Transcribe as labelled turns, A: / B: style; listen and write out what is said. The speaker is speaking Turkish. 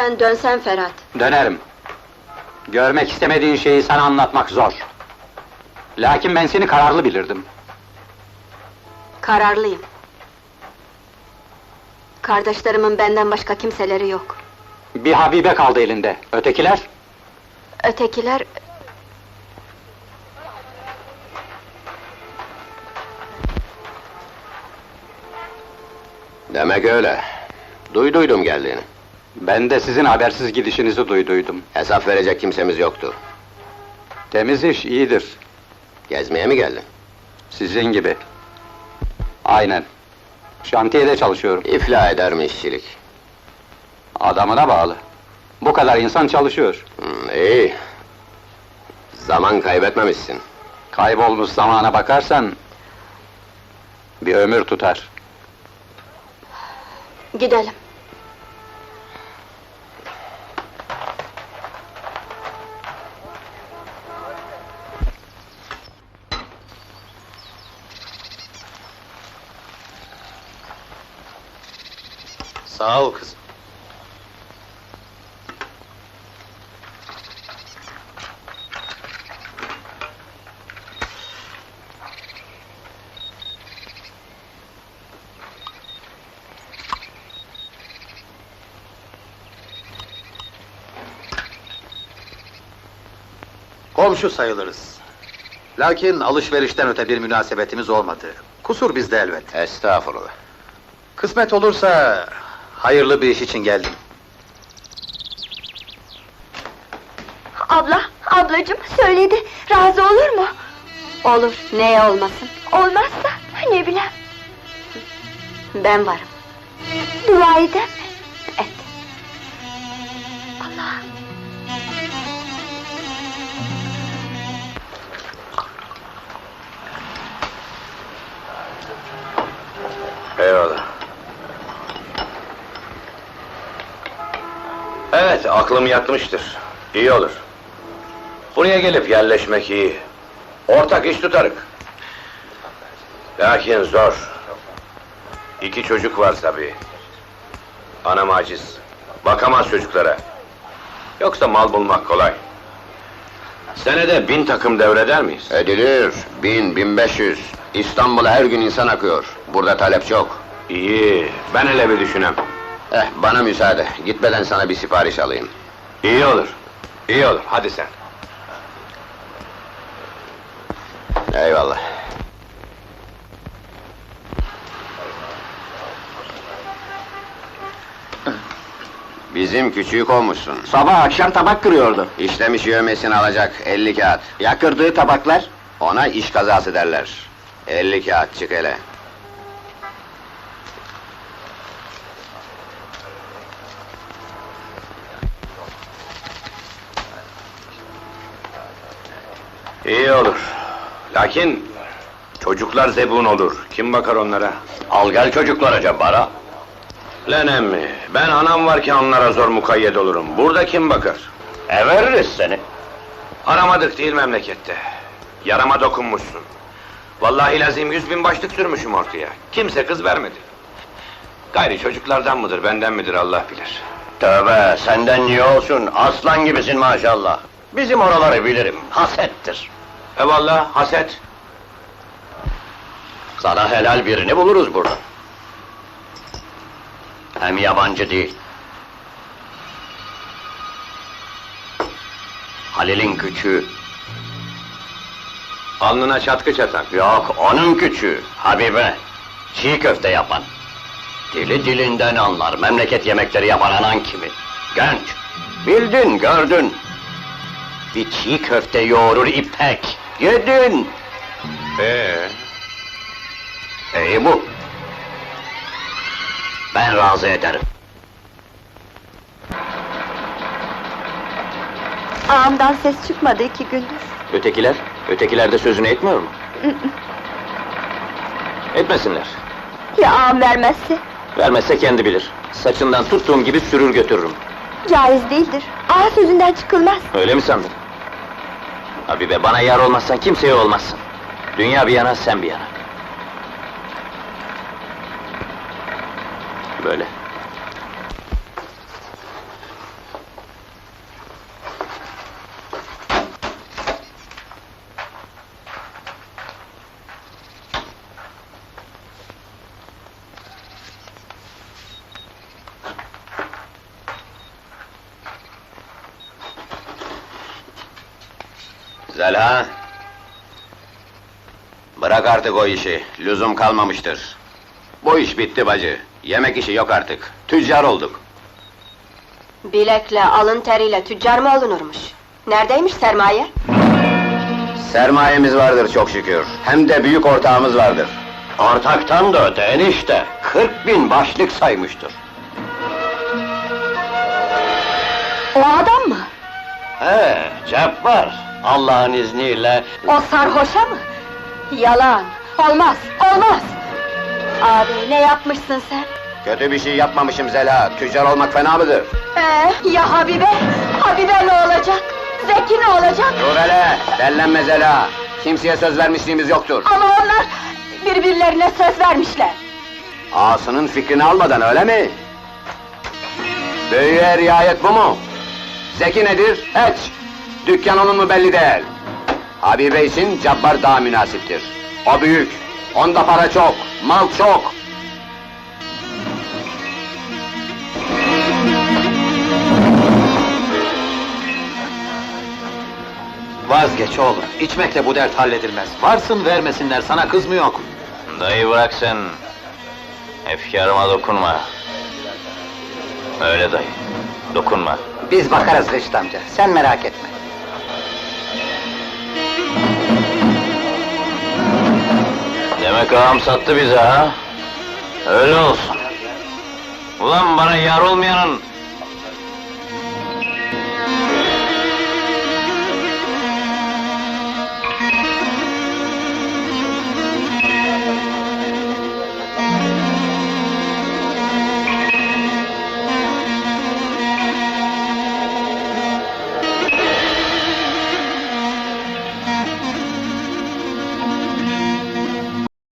A: Sen dönsen Ferhat.
B: Dönerim. Görmek istemediğin şeyi sana anlatmak zor. Lakin ben seni kararlı bilirdim.
A: Kararlıyım. Kardeşlerimin benden başka kimseleri yok.
B: Bir Habibe kaldı elinde. Ötekiler?
A: Ötekiler...
C: Demek öyle. Duyduydum geldiğini.
B: Ben de sizin habersiz gidişinizi duyduydum.
C: Hesap verecek kimsemiz yoktu.
B: Temiz iş iyidir.
C: Gezmeye mi geldin?
B: Sizin gibi. Aynen. Şantiyede çalışıyorum.
C: İflah eder mi işçilik?
B: Adamına bağlı. Bu kadar insan çalışıyor.
C: Hmm, iyi. Zaman kaybetmemişsin.
B: Kaybolmuş zamana bakarsan... ...bir ömür tutar.
A: Gidelim.
C: Sağ ol kızım.
D: Komşu sayılırız. Lakin alışverişten öte bir münasebetimiz olmadı. Kusur bizde elbet.
C: Estağfurullah.
D: Kısmet olursa hayırlı bir iş için geldim.
E: Abla, ablacığım söyledi. Razı olur mu?
A: Olur, neye olmasın?
E: Olmazsa ne bileyim.
A: Ben varım.
E: Dua eder mi?
A: Et.
E: Allah.
C: Aklım yatmıştır. İyi olur. Buraya gelip yerleşmek iyi. Ortak iş tutarık. Lakin zor. İki çocuk var tabii. Anam aciz. Bakamaz çocuklara. Yoksa mal bulmak kolay. Senede bin takım devreder miyiz?
F: Edilir. Bin, bin beş yüz. İstanbul'a her gün insan akıyor. Burada talep çok.
C: İyi, ben hele bir düşünem.
F: Eh, bana müsaade. Gitmeden sana bir sipariş alayım.
C: İyi olur. İyi olur, hadi sen.
F: Eyvallah. Bizim küçüğü kovmuşsun.
B: Sabah akşam tabak kırıyordu.
F: İşlemiş yövmesini alacak 50 kağıt.
B: Yakırdığı tabaklar?
F: Ona iş kazası derler. 50 kağıt çık hele.
C: İyi olur. Lakin çocuklar zebun olur. Kim bakar onlara?
F: Al gel çocuklara Cabbar'a.
C: Lan emmi, ben anam varken onlara zor mukayyet olurum. Burada kim bakar?
F: E veririz seni.
C: Aramadık değil memlekette. Yarama dokunmuşsun. Vallahi lazım yüz bin başlık sürmüşüm ortaya. Kimse kız vermedi. Gayri çocuklardan mıdır, benden midir Allah bilir.
F: Tövbe, senden niye olsun? Aslan gibisin maşallah. Bizim oraları bilirim, hasettir.
C: Evallah, haset.
F: Sana helal birini buluruz burada. Hem yabancı değil. Halil'in küçüğü.
C: Alnına çatkı çatan.
F: Yok, onun küçüğü. Habibe. Çiğ köfte yapan. Dili dilinden anlar. Memleket yemekleri yapan anan kimi? Genç. Bildin, gördün. Bir çiğ köfte yoğurur ipek. Yedin.
C: Ee,
F: İyi bu. Ben razı ederim.
E: Ağamdan ses çıkmadı iki gündür.
B: Ötekiler? Ötekiler de sözünü etmiyor mu? Etmesinler.
E: Ya ağam vermezse?
B: Vermezse kendi bilir. Saçından tuttuğum gibi sürür götürürüm.
E: Caiz değildir. Ağa sözünden çıkılmaz.
B: Öyle mi sandın? Habibe, bana yar olmazsan kimseye olmazsın. Dünya bir yana, sen bir yana. Böyle.
G: Zeliha! Bırak artık o işi, lüzum kalmamıştır. Bu iş bitti bacı, yemek işi yok artık. Tüccar olduk.
A: Bilekle, alın teriyle tüccar mı olunurmuş? Neredeymiş sermaye?
G: Sermayemiz vardır çok şükür, hem de büyük ortağımız vardır.
F: Ortaktan da öte enişte, 40 bin başlık saymıştır.
A: O adam mı?
F: He, cep var. Allah'ın izniyle
A: O sarhoşa mı? Yalan! Olmaz, olmaz! Abi ne yapmışsın sen?
G: Kötü bir şey yapmamışım Zeliha, tüccar olmak fena mıdır?
A: Ee, ya Habibe? Habibe ne olacak? Zeki ne olacak?
G: Dur hele, dellenme Zeliha. Kimseye söz vermişliğimiz yoktur.
A: Ama onlar birbirlerine söz vermişler.
G: Ağasının fikrini almadan öyle mi? Büyüye riayet bu mu? Zeki nedir? Hiç! Dükkan onun mu belli değil. Habibe için Cabbar daha münasiptir. O büyük, onda para çok, mal çok.
D: Vazgeç oğlum. İçmekle bu dert halledilmez. Varsın vermesinler sana kız mı yok?
H: Dayı bırak sen. Efkarıma dokunma. Öyle dayı. Dokunma.
D: Biz bakarız Reşit amca. Sen merak etme.
H: Demek ağam sattı bize ha? Öyle olsun. Ulan bana yar olmayanın